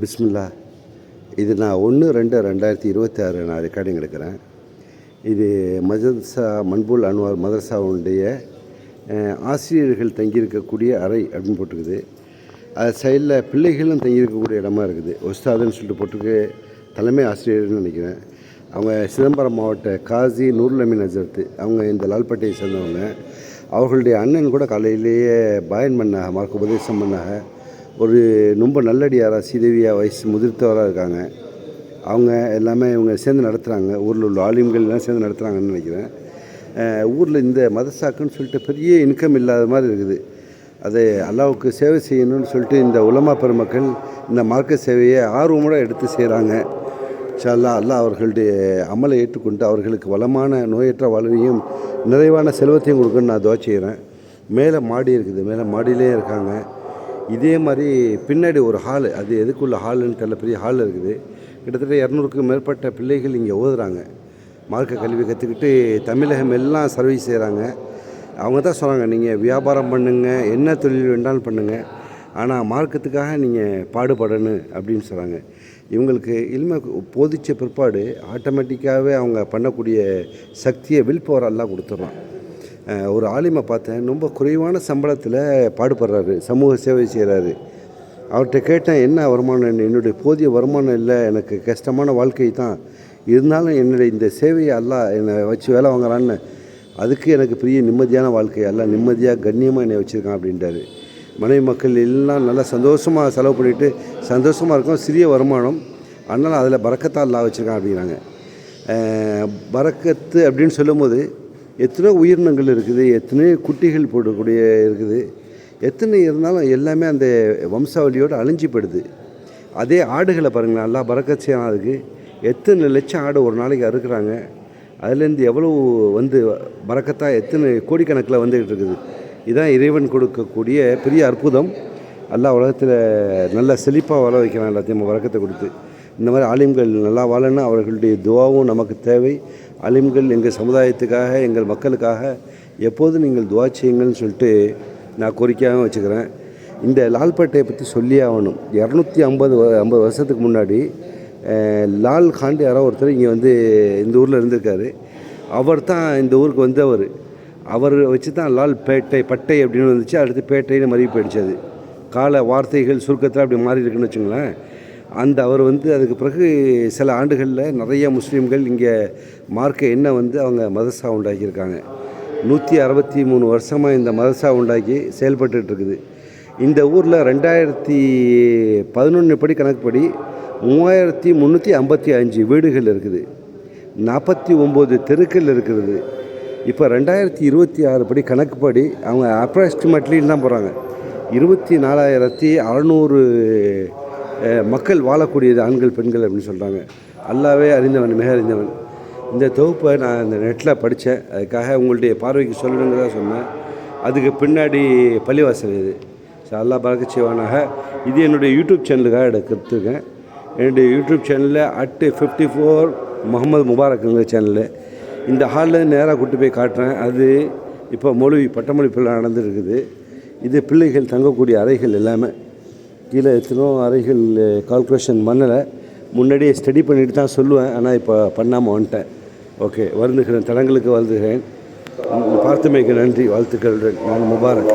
பிஸ்மில்லா இது நான் ஒன்று ரெண்டு ரெண்டாயிரத்தி இருபத்தி ஆறு நான் ரெக்கார்டிங் எடுக்கிறேன் இது மதர்சா மண்புல் அன்வார் மதர்சாவுடைய ஆசிரியர்கள் தங்கியிருக்கக்கூடிய அறை அப்படின்னு போட்டிருக்குது அது சைடில் பிள்ளைகளும் தங்கியிருக்கக்கூடிய இடமா இருக்குது. ஒஸ்தாதுன்னு சொல்லிட்டு போட்டிருக்கு தலைமை ஆசிரியர்னு நினைக்கிறேன். அவங்க சிதம்பரம் மாவட்ட காசி நூர்லமின் நசரத்து அவங்க இந்த லால்பேட்டையை சேர்ந்தவங்க. அவர்களுடைய அண்ணன் கூட காலையிலேயே பாயன் பண்ணாக மார்க் உபதேசம் பண்ணாங்க ஒரு ரொம்ப நல்லடியாராக ஸ்ரீதேவியாக வயசு முதிர்த்தவராக இருக்காங்க. அவங்க எல்லாமே இவங்க சேர்ந்து நடத்துகிறாங்க ஊரில் உள்ள ஆலிம்கள் எல்லாம் சேர்ந்து நடத்துகிறாங்கன்னு நினைக்கிறேன். ஊரில் இந்த மதசாக்குன்னு சொல்லிட்டு பெரிய இன்கம் இல்லாத மாதிரி இருக்குது. அதை அல்லாவுக்கு சேவை செய்யணும்னு சொல்லிட்டு இந்த உலமா பெருமக்கள் இந்த மார்க்க சேவையை ஆர்வமோடு எடுத்து செய்கிறாங்க ஷல்லா அல்லாஹ் அவர்களுடைய அமலை ஏற்றுக்கொண்டு அவர்களுக்கு வளமான நோயற்ற வாழ்வையும் நிறைவான செல்வத்தையும் கொடுக்கணும்னு நான் துவா செய்கிறேன் மேலே மாடி இருக்குது. மேலே மாடியிலே இருக்காங்க. இதே மாதிரி பின்னாடி ஒரு ஹாலு அது எதுக்குள்ள ஹாலுன்னு தெரியல பெரிய ஹால் இருக்குது. கிட்டத்தட்ட இரநூறுக்கும் மேற்பட்ட பிள்ளைகள் இங்கே ஓதுறாங்க. மார்க்க கல்வி கற்றுக்கிட்டு தமிழகம் எல்லாம் சர்வீஸ் செய்கிறாங்க அவங்க தான் சொல்கிறாங்க நீங்கள் வியாபாரம் பண்ணுங்கள் என்ன தொழில் வேண்டாலும் பண்ணுங்கள் ஆனால் மார்க்கத்துக்காக நீங்கள் பாடுபடணும் அப்படின்னு சொல்கிறாங்க இவங்களுக்கு இனிமேல் போதிச்ச பிற்பாடு ஆட்டோமேட்டிக்காகவே அவங்க பண்ணக்கூடிய சக்தியை வில் பவர் எல்லாம் கொடுத்துட்றான் ஒரு ஆலிமை பார்த்தேன். ரொம்ப குறைவான சம்பளத்தில் பாடுபடுறாரு. சமூக சேவை செய்கிறாரு அவர்கிட்ட கேட்டேன் என்ன வருமானம்? என்னுடைய போதிய வருமானம் இல்லை. எனக்கு கஷ்டமான வாழ்க்கை தான். இருந்தாலும் என்னுடைய இந்த சேவையை எல்லாம் என்னை வச்சு வேலை வாங்குறான்னு. அதுக்கு எனக்கு பெரிய நிம்மதியான வாழ்க்கை. எல்லாம் நிம்மதியாக கண்ணியமாக என்னை வச்சுருக்கான் அப்படின்ட்டாரு. மனைவி மக்கள் எல்லாம் நல்லா சந்தோஷமாக செலவு பண்ணிவிட்டு சந்தோஷமாக இருக்கும் சிறிய வருமானம். அதனால் அதில் பறக்கத்தால் அல்லா வச்சுருக்கான் அப்படிங்கிறாங்க. பறக்கத்து அப்படின்னு சொல்லும்போது எத்தனையோ உயிரினங்கள் இருக்குது எத்தனையோ குட்டிகள் போடக்கூடிய இருக்குது எத்தனை இருந்தாலும் எல்லாமே அந்த வம்சாவளியோடு அழிஞ்சு போயிடுது அதே ஆடுகளை பாருங்களேன் நல்லா பறக்கச்சியாக இருக்குது எத்தனை லட்சம் ஆடு ஒரு நாளைக்கு அறுக்கிறாங்க. அதுலேருந்து எவ்வளோ வந்து பறக்கத்தாக எத்தனை கோடிக்கணக்கில் வந்துக்கிட்டு இருக்குது. இதுதான் இறைவன் கொடுக்கக்கூடிய பெரிய அற்புதம். எல்லா உலகத்தில் நல்ல செழிப்பாக வர வைக்கிறான் எல்லாத்தையும் வரக்கத்தை கொடுத்து. இந்த மாதிரி ஆலிம்கள் நல்லா வாழணும் அவர்களுடைய துவாவும் நமக்கு தேவை. ஆலிம்கள் எங்கள் சமுதாயத்துக்காக எங்கள் மக்களுக்காக எப்போதும் நீங்கள் துவா செய்யுங்கள்னு சொல்லிட்டு நான் கோரிக்கையாகவும் வச்சுக்கிறேன். இந்த லால்பேட்டையை பற்றி சொல்லி ஆகணும். இரநூத்தி ஐம்பது ஐம்பது வருஷத்துக்கு முன்னாடி லால் காண்டு யாரோ ஒருத்தர் இங்கே வந்து இந்த ஊரில் இருந்திருக்காரு. அவர் தான் இந்த ஊருக்கு வந்தவர். அவர் வச்சு தான் லால் பேட்டை பட்டை அப்படின்னு வந்துச்சு. அடுத்து பேட்டைன்னு மறுவி போயிடுச்சு அது. கால வார்த்தைகள் சுருக்கத்தில் அப்படி மாறி இருக்குன்னு வச்சுங்களேன். அந்த அவர் வந்து அதுக்கு பிறகு சில ஆண்டுகளில் நிறைய முஸ்லீம்கள் இங்கே மார்க்க என்ன வந்து அவங்க மதரசா உண்டாக்கியிருக்காங்க. நூற்றி அறுபத்தி மூணு வருஷமாக இந்த மதரசா உண்டாக்கி செயல்பட்டுருக்குது இருக்குது. இந்த ஊரில் ரெண்டாயிரத்தி பதினொன்று படி கணக்குப்படி மூவாயிரத்தி முந்நூற்றி ஐம்பத்தி அஞ்சு வீடுகள் இருக்குது. நாற்பத்தி ஒம்பது தெருக்கள் இருக்கிறது. இப்போ ரெண்டாயிரத்தி இருபத்தி ஆறு படி கணக்குப்படி அவங்க அப்ராக்சிமேட்லின்னு தான் போகிறாங்க இருபத்தி நாலாயிரத்தி அறநூறு மக்கள் வாழக்கூடியது ஆண்கள் பெண்கள் அப்படின்னு சொல்கிறாங்க அல்லாவே அறிந்தவன் மிக அறிந்தவன். இந்த தொகுப்பை நான் இந்த நெட்டில் படித்தேன் அதுக்காக உங்களுடைய பார்வைக்கு சொல்லணுங்கிறதா சொன்னேன். அதுக்கு பின்னாடி பள்ளிவாசல் இது. ஸோ அல்லா பறக்க செய்வானாக. இது என்னுடைய யூடியூப் சேனலுக்காக எடுக்கிறதுக்கேன் என்னுடைய யூடியூப் சேனலில் அட்டு ஃபிஃப்டி ஃபோர் முகமது முபாரக்குங்கிற சேனலு. இந்த ஹாலில் நேராக கூட்டு போய் காட்டுறேன். அது இப்போ மொழி பட்டமளிப்பில் நடந்துருக்குது இது பிள்ளைகள் தங்கக்கூடிய அறைகள் எல்லாமே. கீழே எத்தனோ அறைகள் கால்குலேஷன் பண்ணலை. முன்னாடியே ஸ்டடி பண்ணிட்டு தான் சொல்லுவேன். ஆனால் இப்போ பண்ணாமல் வந்துட்டேன். ஓகே வருந்துகிறேன். தடங்களுக்கு வருந்துகிறேன். பார்த்தமைக்கு நன்றி. வாழ்த்துக்கள். நான் முபாரக்.